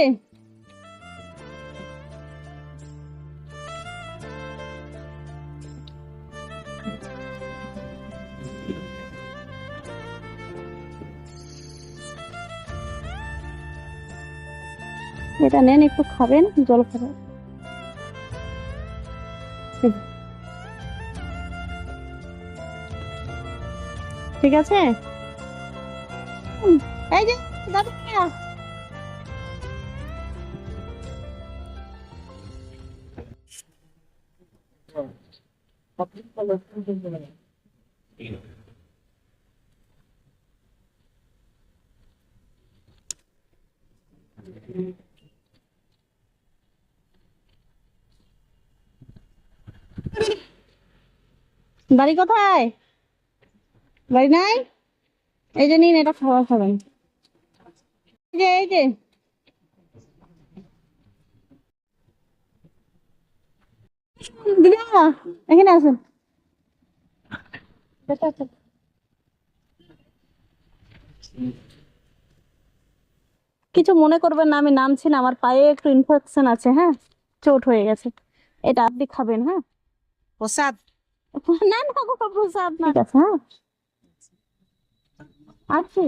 যে এটা নেন একটু খাবেন জল খাবেন। ঠিক আছে? এই যে দাদু বাড়ি কোথায়? বাড়ি নাই? এই যে নিন এটা খাওয়া খাবেন এই যে এই যে দিদা এখানে আসুন। কিছু মনে করবেন না আমি নামছি না আমার পায়ে একটু ইনফেকশন আছে হ্যাঁ? চোট হয়ে গেছে। এটা আপনি খাবেন হ্যাঁ? প্রসাদ? না না গো প্রসাদ না। হ্যাঁ? আছে।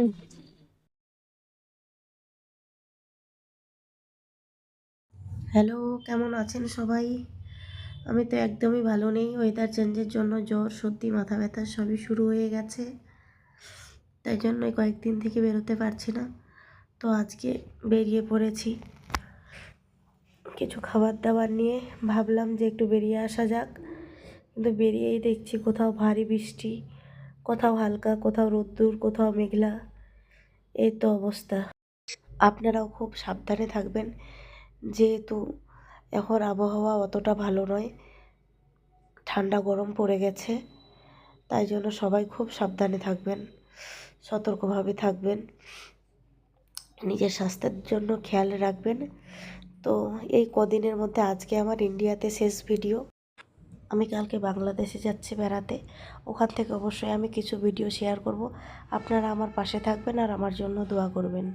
হ্যালো কেমন আছেন সবাই? আমি তো একদমই ভালো নেই ওয়েদার চেঞ্জের জন্য জ্বর, সর্দি, মাথা ব্যথা সবই শুরু হয়ে গেছে। তাই জন্যই কয়েকদিন থেকে বেরোতে পারছি না। তো আজকে বেরিয়ে পড়েছি। কিছু খাবার দাবার নিয়ে ভাবলাম যে একটু বেরিয়ে আসা যাক। কিন্তু বেরিয়েই দেখছি কোথাও ভারী বৃষ্টি, কোথাও হালকা, কোথাও রোদ্দুর, কোথাও মেঘলা। এই তো অবস্থা। আপনারাও খুব সাবধানে থাকবেন। যেহেতু এখন আবহাওয়া অতটা ভালো নয়। ঠান্ডা গরম পড়ে গেছে। তাই জন্য সবাই খুব সাবধানে থাকবেন, সতর্কভাবে থাকবেন। নিজের স্বাস্থ্যের জন্য খেয়াল রাখবেন। তো এই কদিনের মধ্যে আজকে আমার ইন্ডিয়াতে শেষ ভিডিও। আমি কালকে বাংলাদেশে যাচ্ছি বেড়াতে। ওখান থেকে অবশ্যই আমি কিছু ভিডিও শেয়ার করব। আপনারা আমার পাশে থাকবেন আর আমার জন্য দোয়া করবেন।